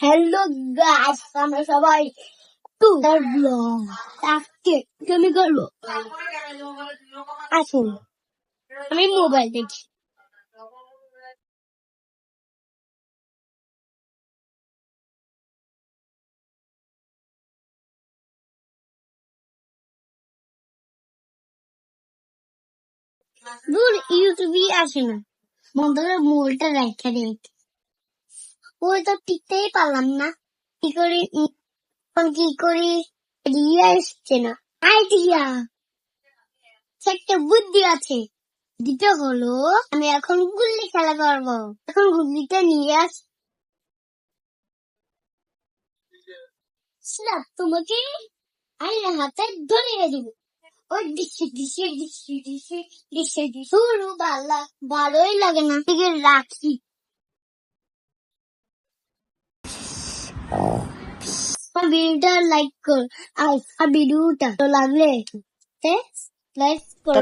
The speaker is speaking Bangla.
হ্যালো গাইস আমরা সবাই টু তার ব্লগ আজকে তুমি করব? আসুন। আমি মোবাইল দেখি। দূর ইউটিউবই আসে না। বন্ধুরা, মোলটা রেখে রেখে ওই তো টিকতেই পারলাম না কি করি কি করি রিয়া এসছে না আইডিয়া একটা বুদ্ধি আছে দিতে হলো আমি এখন গুল্লি খেলা করব এখন গুল্লিটা নিয়ে আস তোমাকে আমি হাতে ধরিয়ে দিব ওই ডিসে ডিসে ডিসে ডিসে ডিসে শুরু ভালো ভালোই লাগে না রাখি ভিডিওটা লাইক কর আর ভিডিওটা তো লাগলে লাইক কর